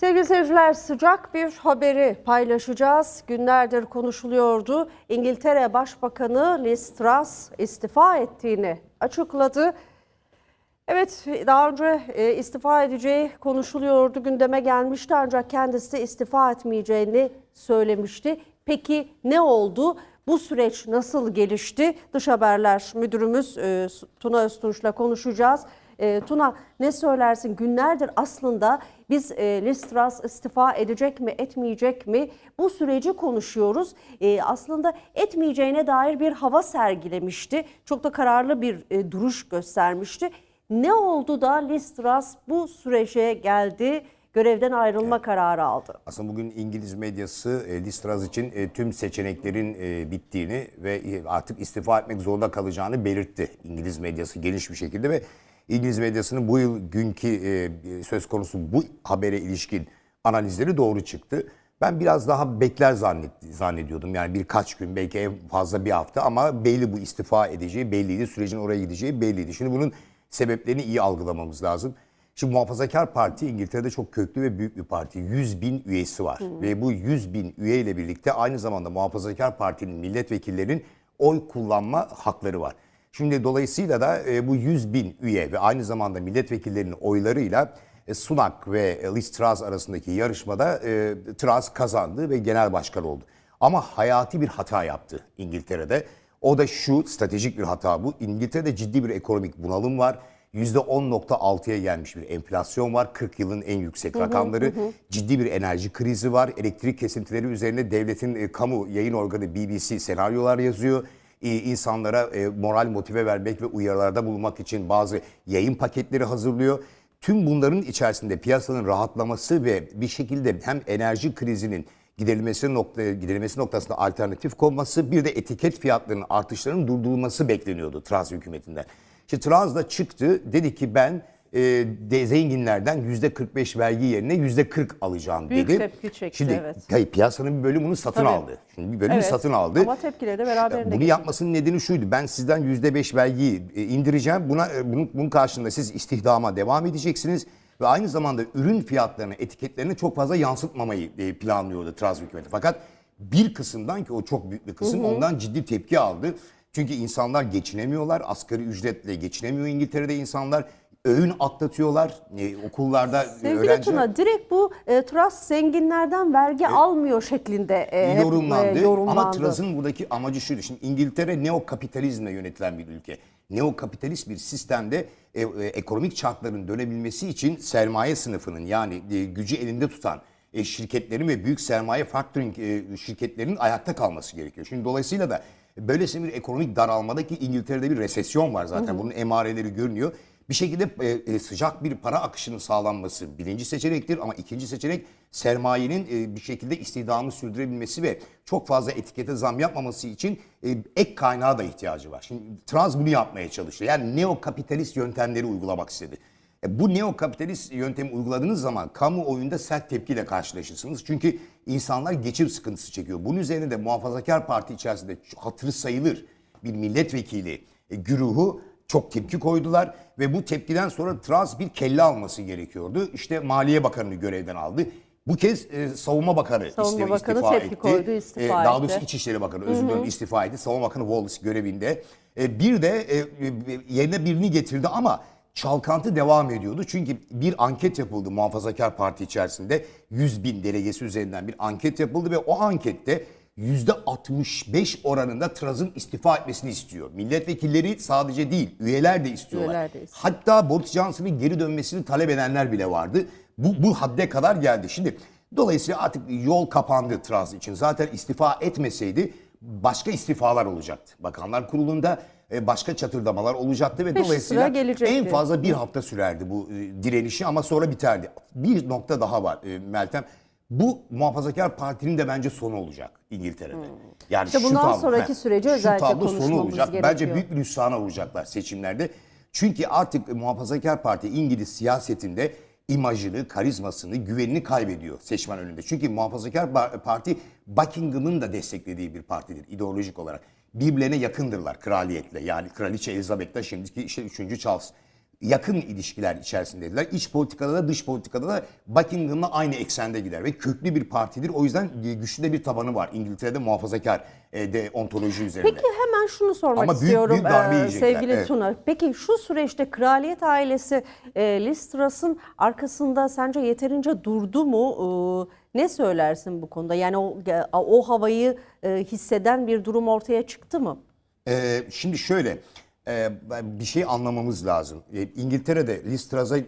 Sevgili seyirciler sıcak bir haberi paylaşacağız. Günlerdir konuşuluyordu. İngiltere Başbakanı Liz Truss istifa ettiğini açıkladı. Evet daha önce e, istifa edeceği konuşuluyordu, gündeme gelmişti ancak kendisi istifa etmeyeceğini söylemişti. Peki ne oldu? Bu süreç nasıl gelişti? Dış haberler müdürümüz e, Tuna Öztunç'la konuşacağız. E, Tuna ne söylersin? Günlerdir aslında biz e, Liz Truss istifa edecek mi, etmeyecek mi? Bu süreci konuşuyoruz. E, aslında etmeyeceğine dair bir hava sergilemişti. Çok da kararlı bir e, duruş göstermişti. Ne oldu da Liz Truss bu sürece geldi, görevden ayrılma kararı aldı? Aslında bugün İngiliz medyası e, Liz Truss için e, tüm seçeneklerin e, bittiğini ve e, artık istifa etmek zorunda kalacağını belirtti. İngiliz medyası geniş bir şekilde ve İngiliz medyasının bu yıl günkü e, söz konusu bu habere ilişkin analizleri doğru çıktı. Ben biraz daha bekler zannet, zannediyordum. Yani birkaç gün belki en fazla bir hafta ama belli bu istifa edeceği belliydi. Sürecin oraya gideceği belliydi. Şimdi bunun sebeplerini iyi algılamamız lazım. Şimdi Muhafazakar Parti İngiltere'de çok köklü ve büyük bir parti. 100 bin üyesi var. Ve bu 100 bin üye ile birlikte aynı zamanda Muhafazakar Parti'nin milletvekillerinin oy kullanma hakları var. Şimdi dolayısıyla da e, bu 100 bin üye ve aynı zamanda milletvekillerinin oylarıyla e, Sunak ve e, Liz Truss arasındaki yarışmada e, Truss kazandı ve genel başkan oldu. Ama hayati bir hata yaptı İngiltere'de. O da şu stratejik bir hata bu. İngiltere'de ciddi bir ekonomik bunalım var. %10.6'ya gelmiş bir enflasyon var. 40 yılın en yüksek rakamları. Ciddi bir enerji krizi var. Elektrik kesintileri üzerine devletin e, kamu yayın organı BBC senaryolar yazıyor. İnsanlara e, moral motive vermek ve uyarılarda bulunmak için bazı yayın paketleri hazırlıyor. Tüm bunların içerisinde piyasanın rahatlaması ve bir şekilde hem enerji krizinin giderilmesi nokta giderilmesi noktasında alternatif konması bir de etiket fiyatlarının artışlarının durdurulması bekleniyordu Truss hükümetinden. İşte Truss da çıktı dedi ki ben e, de zenginlerden %45 vergi yerine %40 alacağım Büyük dedi. tepki çekti, Şimdi evet. hayır, piyasanın bir bölümünü satın Tabii. aldı. Şimdi bir bölümü Evet, satın aldı. ama tepkileri de beraberinde Bunu getirdi. yapmasının nedeni şuydu. Ben sizden %5 vergiyi e, indireceğim. Buna e, bunun, bunun karşılığında siz istihdama devam edeceksiniz ve aynı zamanda ürün fiyatlarını, etiketlerini çok fazla yansıtmamayı e, planlıyordu Truss hükümeti. Fakat bir kısımdan ki o çok büyük bir kısım ondan ciddi tepki aldı. Çünkü insanlar geçinemiyorlar. Asgari ücretle geçinemiyor İngiltere'de insanlar. Öğün atlatıyorlar. E, okullarda e, Sevgili öğrenciler Tuna direkt bu e, Truss zenginlerden vergi almıyor şeklinde e, hep, yorumlandı. e, yorumlandı. Ama Truss'ın buradaki amacı şuydu. Şimdi İngiltere neokapitalizmle yönetilen bir ülke. Neokapitalist bir sistemde e, e, ekonomik çarkların dönebilmesi için sermaye sınıfının yani e, gücü elinde tutan e, şirketlerin ve büyük sermaye factoring e, şirketlerinin ayakta kalması gerekiyor. Şimdi dolayısıyla da böylesine bir ekonomik daralmadaki İngiltere'de bir resesyon var zaten. Bunun emareleri görünüyor. Bir şekilde e, e, sıcak bir para akışının sağlanması birinci seçenektir ama ikinci seçenek sermayenin e, bir şekilde istihdamı sürdürebilmesi ve çok fazla etikete zam yapmaması için ek kaynağa da ihtiyacı var. Şimdi Trans bunu yapmaya çalıştı. Yani neokapitalist yöntemleri uygulamak istedi. E, bu neokapitalist yöntemi uyguladığınız zaman kamuoyunda sert tepkiyle karşılaşırsınız. Çünkü insanlar geçim sıkıntısı çekiyor. Bunun üzerine de muhafazakar parti içerisinde hatırı sayılır bir milletvekili güruhu çok tepki koydular ve bu tepkiden sonra Truss bir kelle alması gerekiyordu. İşte Maliye Bakanı'nı görevden aldı. Bu kez e, Savunma Bakanı Savunma iste- Bakanı istifa tepki etti. koydu, istifa E, Daha etti. doğrusu İçişleri Bakanı özür dilerim istifa etti. Savunma Bakanı Wallace görevinde. E, bir de e, e, yerine birini getirdi ama çalkantı devam ediyordu. Çünkü bir anket yapıldı Muhafazakar Parti içerisinde. 100 bin delegesi üzerinden bir anket yapıldı ve o ankette %65 oranında Truss'ın istifa etmesini istiyor. Milletvekilleri sadece değil, üyeler de istiyorlar. Üyeler de istiyor. Hatta Boris Johnson'ın geri dönmesini talep edenler bile vardı. Bu, bu hadde kadar geldi. Şimdi dolayısıyla artık yol kapandı Truss için. Zaten istifa etmeseydi başka istifalar olacaktı. Bakanlar Kurulu'nda e, başka çatırdamalar olacaktı ve Peşi dolayısıyla en fazla bir hafta sürerdi bu e, direnişi ama sonra biterdi. Bir nokta daha var e, Meltem. Bu muhafazakar partinin de bence sonu olacak İngiltere'de. Yani Hmm. İşte şu bundan tablo- sonraki heh, süreci şu özellikle tablo sonu olacak. Bence gerekiyor. büyük bir hüsrana uğrayacaklar seçimlerde. Çünkü artık Muhafazakar Parti İngiliz siyasetinde imajını, karizmasını, güvenini kaybediyor seçmen önünde. Çünkü Muhafazakar Parti Buckingham'ın da desteklediği bir partidir ideolojik olarak. Birbirlerine yakındırlar kraliyetle. Yani Kraliçe Elizabeth'le şimdiki işte 3. Charles. Yakın ilişkiler içerisindeydiler. İç politikada da dış politikada da Buckingham'la aynı eksende gider ve köklü bir partidir. O yüzden e, güçlü de bir tabanı var. İngiltere'de muhafazakar e, de ontoloji üzerinde. Peki hemen şunu sormak Ama büyük- istiyorum büyük darbe e, yiyecekler, sevgili evet. Tuna. Peki şu süreçte kraliyet ailesi e, Liz Truss'ın arkasında sence yeterince durdu mu? E, ne söylersin bu konuda? Yani o, o havayı e, hisseden bir durum ortaya çıktı mı? Ee, şimdi şöyle e, bir şey anlamamız lazım. E, İngiltere'de Liz Truss'a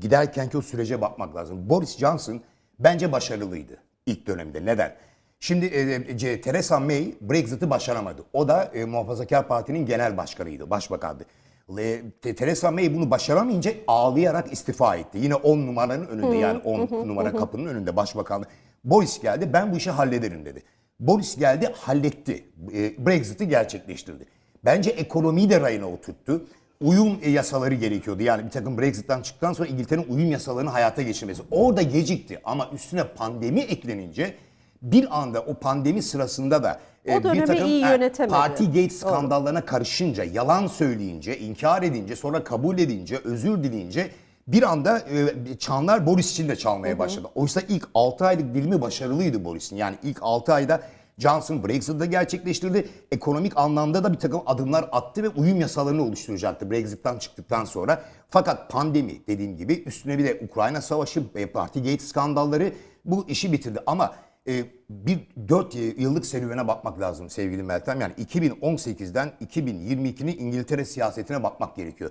giderkenki o sürece bakmak lazım. Boris Johnson bence başarılıydı ilk dönemde. Neden? Şimdi e, C- Theresa May Brexit'i başaramadı. O da e, Muhafazakar Parti'nin genel başkanıydı, başbakandı. Te- Theresa May bunu başaramayınca ağlayarak istifa etti. Yine 10 numaranın önünde yani 10 numara kapının önünde başbakanlık. Boris geldi ben bu işi hallederim dedi. Boris geldi halletti. E, Brexit'i gerçekleştirdi. Bence ekonomiyi de rayına oturttu. Uyum yasaları gerekiyordu. Yani bir takım Brexit'ten çıktıktan sonra İngiltere'nin uyum yasalarını hayata geçirmesi. Orada gecikti ama üstüne pandemi eklenince bir anda o pandemi sırasında da e, O bir takım iyi e, yönetemedi. parti gate skandallarına karışınca, yalan söyleyince, inkar edince, sonra kabul edince, özür dileyince bir anda e, çanlar Boris için de çalmaya başladı. Oysa ilk 6 aylık dilimi başarılıydı Boris'in. Yani ilk 6 ayda Johnson Brexit'ı gerçekleştirdi. Ekonomik anlamda da bir takım adımlar attı ve uyum yasalarını oluşturacaktı Brexit'ten çıktıktan sonra. Fakat pandemi dediğim gibi üstüne bir de Ukrayna Savaşı ve Partygate skandalları bu işi bitirdi. Ama e, bir 4 yıllık serüvene bakmak lazım sevgili Meltem. Yani 2018'den 2022'nin İngiltere siyasetine bakmak gerekiyor.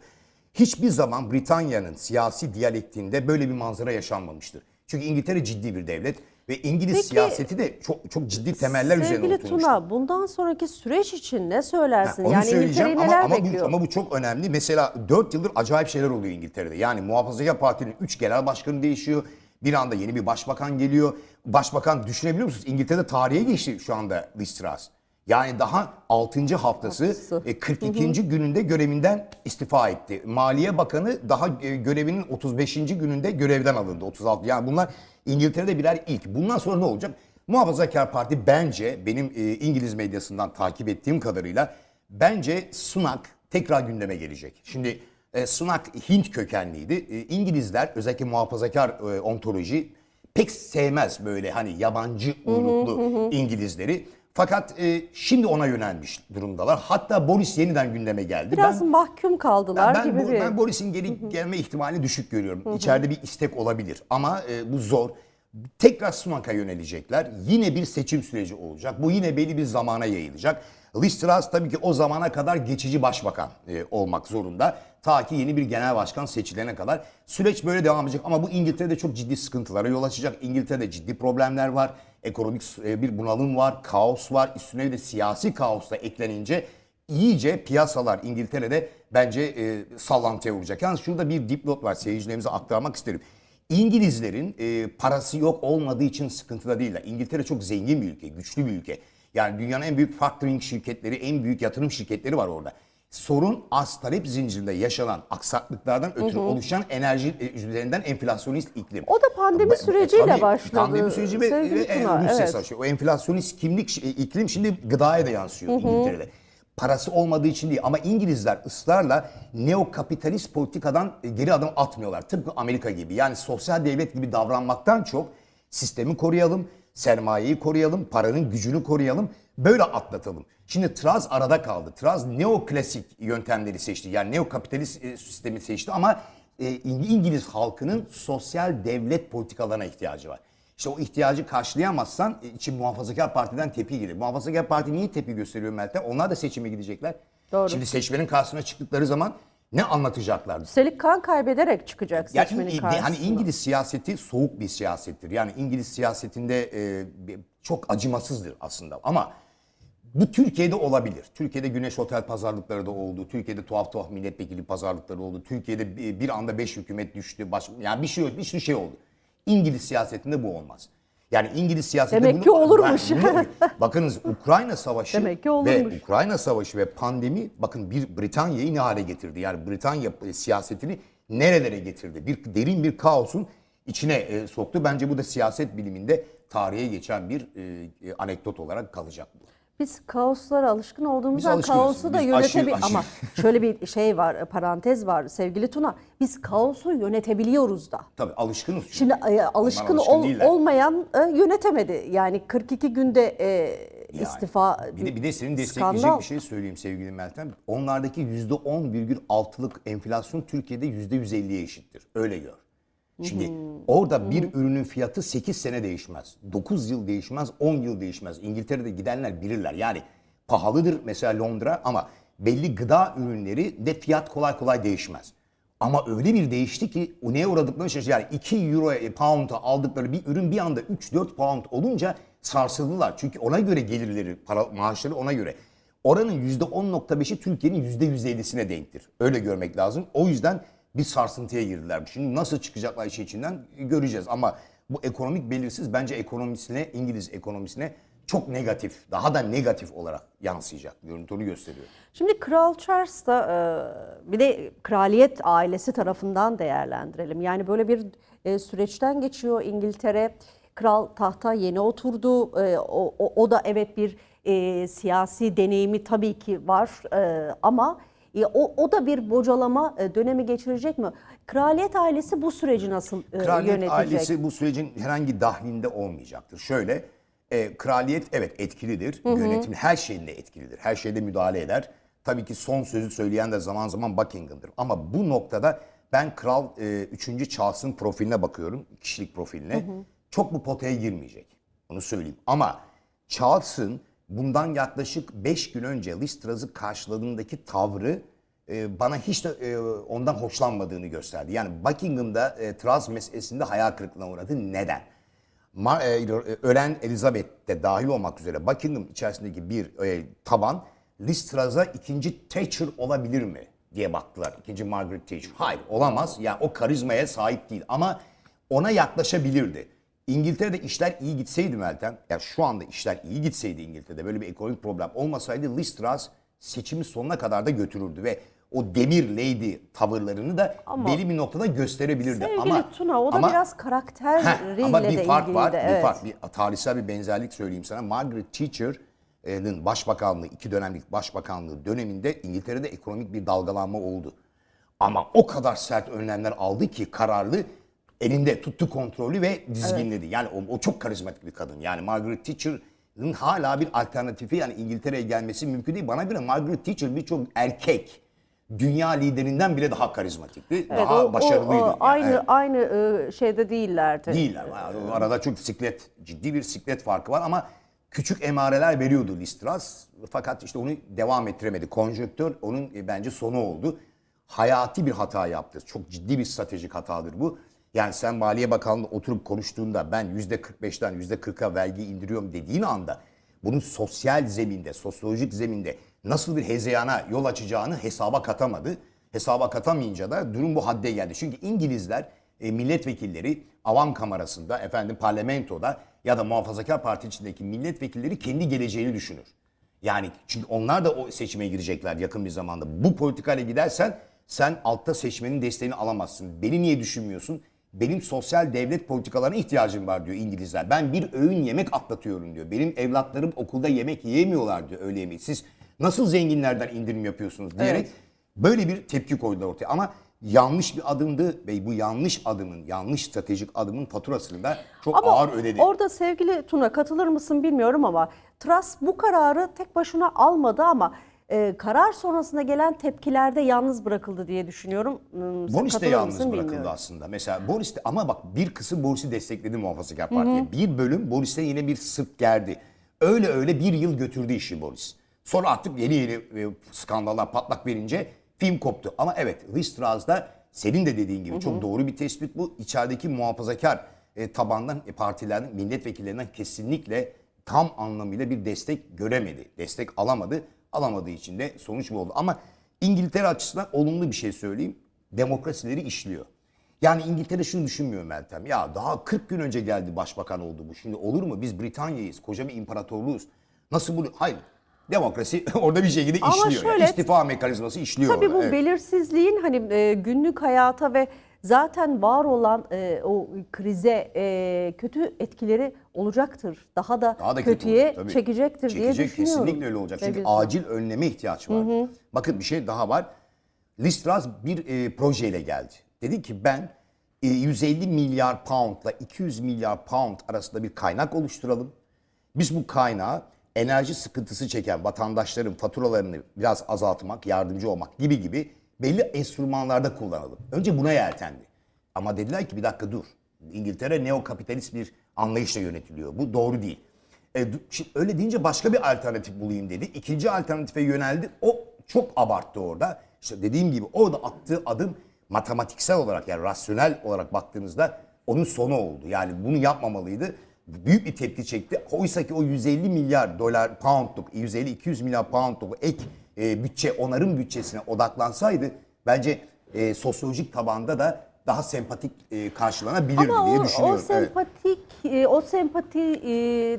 Hiçbir zaman Britanya'nın siyasi diyalektiğinde böyle bir manzara yaşanmamıştır. Çünkü İngiltere ciddi bir devlet ve İngiliz Peki, siyaseti de çok çok ciddi temeller üzerine Sevgili oturmuştur. Tuna bundan sonraki süreç için ne söylersin? Onu yani söyleyeceğim ama, neler ama, bu, bekliyor? ama bu çok önemli. Mesela 4 yıldır acayip şeyler oluyor İngiltere'de. Yani Muhafazakar Parti'nin 3 genel başkanı değişiyor. Bir anda yeni bir başbakan geliyor. Başbakan düşünebiliyor musunuz? İngiltere'de tarihe geçti şu anda Liz Truss. Yani daha 6. haftası Haftası. e, 42. gününde görevinden istifa etti. Maliye Bakanı daha e, görevinin 35. gününde görevden alındı. 36. Yani bunlar İngiltere'de birer ilk. Bundan sonra ne olacak? Muhafazakar Parti bence benim e, İngiliz medyasından takip ettiğim kadarıyla bence Sunak tekrar gündeme gelecek. Şimdi e, Sunak Hint kökenliydi. E, İngilizler özellikle muhafazakar e, ontoloji pek sevmez böyle hani yabancı uyruklu İngilizleri. Fakat e, şimdi ona yönelmiş durumdalar. Hatta Boris yeniden gündeme geldi. Biraz mahkum kaldılar Ben, gibi Bo- bir... ben Boris'in geri gelme ihtimalini düşük görüyorum. İçeride bir istek olabilir ama e, bu zor. Tekrar Sunak'a yönelecekler. Yine bir seçim süreci olacak. Bu yine belli bir zamana yayılacak. Liz Truss tabii ki o zamana kadar geçici başbakan e, olmak zorunda. Ta ki yeni bir genel başkan seçilene kadar. Süreç böyle devam edecek ama bu İngiltere'de çok ciddi sıkıntılara yol açacak. İngiltere'de ciddi problemler var. Ekonomik e, bir bunalım var, kaos var. Üstüne bir de siyasi kaos da eklenince iyice piyasalar İngiltere'de bence e, sallantıya uğrayacak. Yalnız şurada bir dipnot var seyircilerimize aktarmak isterim. İngilizlerin e, parası yok olmadığı için sıkıntıda değiller. İngiltere çok zengin bir ülke, güçlü bir ülke. Yani dünyanın en büyük factoring şirketleri, en büyük yatırım şirketleri var orada. Sorun arz talep zincirinde yaşanan aksaklıklardan ötürü oluşan enerji e, üzerinden enflasyonist iklim. O da pandemi Ba- süreciyle tabii, başladı, Pandemi süreci ve, e, Rusya evet. savaşı. O enflasyonist kimlik e, iklim şimdi gıdaya da yansıyor İngiltere'de. Parası olmadığı için değil ama İngilizler ısrarla neokapitalist politikadan e, geri adım atmıyorlar. Tıpkı Amerika gibi. Yani sosyal devlet gibi davranmaktan çok sistemi koruyalım, sermayeyi koruyalım, paranın gücünü koruyalım. Böyle atlatalım. Şimdi Truss arada kaldı. Truss neoklasik yöntemleri seçti. Yani neokapitalist e, sistemi seçti ama e, İng- İngiliz halkının sosyal devlet politikalarına ihtiyacı var. İşte o ihtiyacı karşılayamazsan e, için muhafazakar partiden tepki gelir. Muhafazakar parti niye tepki gösteriyor Meltem? Onlar da seçime gidecekler. Doğru. Şimdi seçmenin karşısına çıktıkları zaman ne anlatacaklardı? Üstelik kan kaybederek çıkacak Yani seçmenin İ- karşısına. hani İngiliz siyaseti soğuk bir siyasettir. Yani İngiliz siyasetinde e, çok acımasızdır aslında. Ama bu Türkiye'de olabilir. Türkiye'de güneş otel pazarlıkları da oldu. Türkiye'de tuhaf tuhaf milletvekili pazarlıkları oldu. Türkiye'de bir- bir anda beş hükümet düştü. Baş, yani bir şey bir sürü şey oldu. İngiliz siyasetinde bu olmaz. Yani İngiliz siyasetinde Demek ki olurmuş. Ben- bakınız Ukrayna Savaşı Demek ki ve. Ukrayna Savaşı ve pandemi bakın bir Britanya'yı ne hale getirdi? Yani Britanya e, siyasetini nerelere getirdi? Bir derin bir kaosun içine e, soktu. Bence bu da siyaset biliminde tarihe geçen bir e, e, anekdot olarak kalacak bu. Biz kaoslara alışkın olduğumuzdan kaosu da Biz yönetebil aşırı- aşırı- ama şöyle bir şey var, parantez var sevgili Tuna. Biz kaosu yönetebiliyoruz da. Tabii alışkınız. çünkü. Şimdi e, alışkın alışkın ol- değiller. olmayan e, yönetemedi. Yani 42 günde e, Yani. istifa Bir de, bir de senin destekleyecek skandal. bir şey söyleyeyim sevgili Meltem. Onlardaki %10,6'lık enflasyon Türkiye'de %150'ye eşittir. Öyle gör. Şimdi orada bir ürünün fiyatı 8 sene değişmez. 9 yıl değişmez, 10 yıl değişmez. İngiltere'de gidenler bilirler. Yani pahalıdır mesela Londra ama belli gıda ürünleri de fiyat kolay kolay değişmez. Ama öyle bir değişti ki o neye uğradıklarını şaşırdı. Yani 2 euro e, pound'a aldıkları bir ürün bir anda 3-4 pound olunca sarsıldılar. Çünkü ona göre gelirleri, para, maaşları ona göre. Oranın %10.5'i Türkiye'nin %150'sine denktir. Öyle görmek lazım. O yüzden bir sarsıntıya girdiler. Şimdi nasıl çıkacaklar işin içinden göreceğiz. Ama bu ekonomik belirsiz bence ekonomisine, İngiliz ekonomisine çok negatif, daha da negatif olarak yansıyacak. Görüntü onu gösteriyor. Şimdi Kral Charles da e, bir de kraliyet ailesi tarafından değerlendirelim. Yani böyle bir e, süreçten geçiyor İngiltere. Kral tahta yeni oturdu. E, o, o, o da evet bir e, siyasi deneyimi tabii ki var E, ama e, o, o da bir bocalama e, dönemi geçirecek mi? Kraliyet ailesi bu süreci nasıl e, Kraliyet yönetecek? ailesi bu sürecin herhangi dahlinde olmayacaktır. Şöyle, e, kraliyet evet etkilidir. Yönetim her şeyinde etkilidir. Her şeyde müdahale eder. Tabii ki son sözü söyleyen de zaman zaman Buckingham'dır. Ama bu noktada ben Kral e, 3. Charles'ın profiline bakıyorum. Kişilik profiline. Çok bu potaya girmeyecek. Onu söyleyeyim. Ama Charles'ın bundan yaklaşık 5 gün önce Liz Truss'ı karşıladığındaki tavrı e, bana hiç de e, ondan hoşlanmadığını gösterdi. Yani Buckingham'da e, Truss meselesinde hayal kırıklığına uğradı. Neden? E, ölen Elizabeth de dahil olmak üzere Buckingham içerisindeki bir e, taban Liz Truss'a ikinci Thatcher olabilir mi diye baktılar. İkinci Margaret Thatcher. Hayır olamaz. Yani o karizmaya sahip değil ama ona yaklaşabilirdi. İngiltere'de işler iyi gitseydi Meltem, ya şu anda işler iyi gitseydi İngiltere'de böyle bir ekonomik problem olmasaydı Liz Truss seçimi sonuna kadar da götürürdü ve o demir lady tavırlarını da Ama- belli bir noktada gösterebilirdi. Sevgili ama, Tuna o da ama- biraz karakterle Heh, ama bir fark ilgili var, de, bir evet. fark, bir tarihsel bir benzerlik söyleyeyim sana. Margaret Thatcher'ın başbakanlığı, iki dönemlik başbakanlığı döneminde İngiltere'de ekonomik bir dalgalanma oldu. Ama o kadar sert önlemler aldı ki kararlı elinde tuttu kontrolü ve dizginledi. Yani o, o çok karizmatik bir kadın. Yani Margaret Thatcher'ın hala bir alternatifi yani İngiltere'ye gelmesi mümkün değil. Bana göre Margaret Thatcher birçok erkek dünya liderinden bile daha karizmatikti. Evet, daha o- o- başarılıydı. o Yani aynı evet. aynı e, şeyde değillerdi. Değiller. O arada çok siklet, ciddi bir siklet farkı var ama küçük emareler veriyordu Liz Truss. Fakat işte onu devam ettiremedi. Konjonktör onun e, bence sonu oldu. Hayati bir hata yaptı. Çok ciddi bir stratejik hatadır bu. Yani sen Maliye Bakanlığı'nda oturup konuştuğunda ben %45'ten %40'a vergi indiriyorum dediğin anda bunun sosyal zeminde, sosyolojik zeminde nasıl bir hezeyana yol açacağını hesaba katamadı. Hesaba katamayınca da durum bu hadde geldi. Çünkü İngilizler e, milletvekilleri avam kamerasında, efendim parlamentoda ya da muhafazakar parti içindeki milletvekilleri kendi geleceğini düşünür. Yani çünkü onlar da o seçime girecekler yakın bir zamanda. Bu politikayla gidersen sen altta seçmenin desteğini alamazsın. Beni niye düşünmüyorsun? Benim sosyal devlet politikalarına ihtiyacım var diyor İngilizler. Ben bir öğün yemek atlatıyorum diyor. Benim evlatlarım okulda yemek yiyemiyorlar diyor öğle yemeği. Siz nasıl zenginlerden indirim yapıyorsunuz diyerek Evet. böyle bir tepki koydular ortaya. Ama yanlış bir adımdı ve bu yanlış adımın, yanlış stratejik adımın faturasını da çok Ama ağır ödedi. orada sevgili Tuna katılır mısın bilmiyorum ama Truss bu kararı tek başına almadı ama e, karar sonrasında gelen tepkilerde yalnız bırakıldı diye düşünüyorum. Hmm, sen Boris de katılır yalnız mısın bırakıldı bilmiyorum. aslında. Mesela Boris de ama bak bir kısım Boris'i destekledi muhafazakar partiye. Bir bölüm Boris'e yine bir sırt gerdi. Öyle öyle bir yıl götürdü işi Boris. Sonra artık yeni yeni e, skandallar patlak verince film koptu. Ama evet Liz Truss da senin de dediğin gibi çok doğru bir tespit bu. İçerideki muhafazakar e, tabandan e, partilerden, milletvekillerinden kesinlikle tam anlamıyla bir destek göremedi. Destek alamadı. Alamadığı için de sonuç bu oldu. Ama İngiltere açısından olumlu bir şey söyleyeyim. Demokrasileri işliyor. Yani İngiltere şunu düşünmüyor Meltem. Ya daha 40 gün önce geldi başbakan oldu bu. Şimdi olur mu? Biz Britanya'yız. Koca bir imparatorluğuz. Nasıl bunu? Hayır. Demokrasi orada bir şekilde Ama işliyor. Yani şöyle- istifa mekanizması işliyor Tabii orada. bu Evet. belirsizliğin hani e, günlük hayata ve zaten var olan e, o krize e, kötü etkileri olacaktır. Daha da, Daha da kötü kötüye olacak, tabii. çekecektir diye Çekecek, düşünüyorum. Kesinlikle öyle olacak. Çünkü Sevgili acil önleme ihtiyaç var. Bakın bir şey daha var. Listras bir e, projeyle geldi. Dedi ki ben e, 150 milyar poundla 200 milyar pound arasında bir kaynak oluşturalım. Biz bu kaynağı enerji sıkıntısı çeken vatandaşların faturalarını biraz azaltmak, yardımcı olmak gibi gibi belli enstrümanlarda kullanalım. Önce buna yeltendi. Ama dediler ki bir dakika dur. İngiltere neokapitalist bir anlayışla yönetiliyor. Bu doğru değil. E, şimdi öyle deyince başka bir alternatif bulayım dedi. İkinci alternatife yöneldi. O çok abarttı orada. İşte dediğim gibi orada attığı adım matematiksel olarak yani rasyonel olarak baktığınızda onun sonu oldu. Yani bunu yapmamalıydı. Büyük bir tepki çekti. Oysa ki o 150 milyar dolar poundluk, 150-200 milyar poundluk ek e, bütçe, onarım bütçesine odaklansaydı bence e, sosyolojik tabanda da daha sempatik e, karşılanabilirdi Ama diye o, düşünüyorum. o sempatik, e, o sempati e,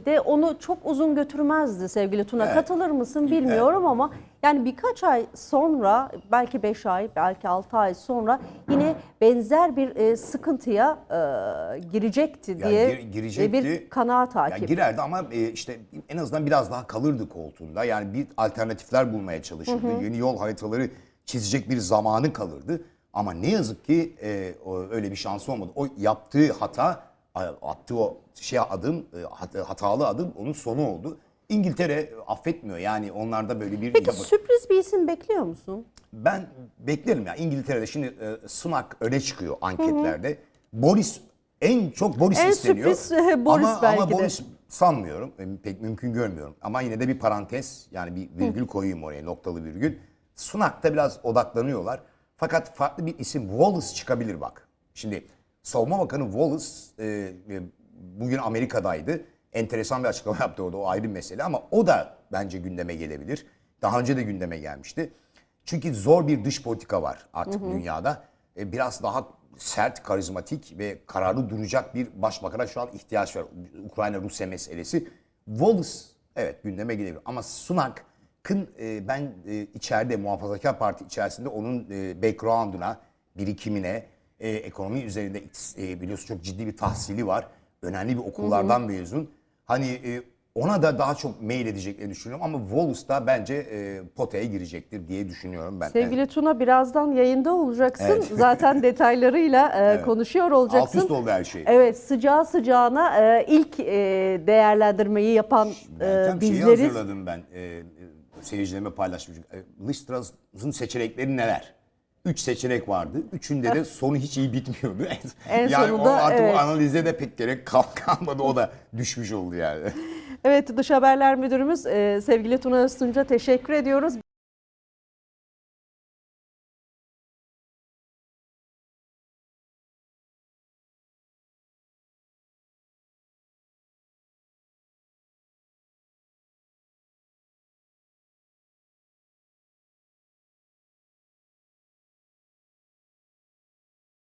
de onu çok uzun götürmezdi sevgili Tuna. Evet. Katılır mısın bilmiyorum ama yani birkaç ay sonra, belki 5 ay, belki 6 ay sonra yine benzer bir e, sıkıntıya e, girecekti diye gir- girecekti. bir kanaat hakim. girerdi ama e, işte en azından biraz daha kalırdı koltuğunda. Yani bir alternatifler bulmaya çalışırdı. Yeni yol haritaları çizecek bir zamanı kalırdı. Ama ne yazık ki e, o, öyle bir şansı olmadı. O yaptığı hata, attığı o şey adım, e, hat- hatalı adım onun sonu oldu. İngiltere e, affetmiyor yani onlarda böyle bir Peki yapı- sürpriz bir isim bekliyor musun? ben beklerim ya İngiltere'de şimdi e, Sunak öne çıkıyor anketlerde. Boris en çok Boris En isteniyor. sürpriz, e, Boris ama, belki ama de. Boris sanmıyorum. Pek mümkün görmüyorum. Ama yine de bir parantez yani bir virgül koyayım oraya noktalı virgül. Sunak'ta biraz odaklanıyorlar. Fakat farklı bir isim Wallace çıkabilir bak. Şimdi Savunma Bakanı Wallace e, e, bugün Amerika'daydı. Enteresan bir açıklama yaptı orada o ayrı bir mesele ama o da bence gündeme gelebilir. Daha önce de gündeme gelmişti. Çünkü zor bir dış politika var artık dünyada. E, biraz daha sert, karizmatik ve kararlı duracak bir başbakana şu an ihtiyaç var. Ukrayna-Rusya meselesi. Wallace evet gündeme gelebilir ama Sunak'ın e, ben e, içeride muhafazakar parti içerisinde onun e, background'una, birikimine, e, ekonomi üzerinde e, biliyorsun çok ciddi bir tahsili var. Önemli bir okullardan mezun. Hani e, ona da daha çok mail edeceklerini düşünüyorum ama Wallace da bence e, potaya girecektir diye düşünüyorum ben. Sevgili Tuna birazdan yayında olacaksın. Evet. Zaten detaylarıyla e, konuşuyor olacaksın. Alt üst oldu her şey. Evet sıcağı sıcağına e, ilk e, değerlendirmeyi yapan Ben e, tam şeyi bizleriz. hazırladım ben. E, seyircilerime paylaşmış. E, Listras'ın seçenekleri neler? Üç seçenek vardı. Üçünde de sonu hiç iyi bitmiyordu. En yani sonunda, o artık evet. o analize de pek gerek kal- kalmadı. O da düşmüş oldu yani. Evet dış haberler müdürümüz e, sevgili Tuna Öztunca teşekkür ediyoruz.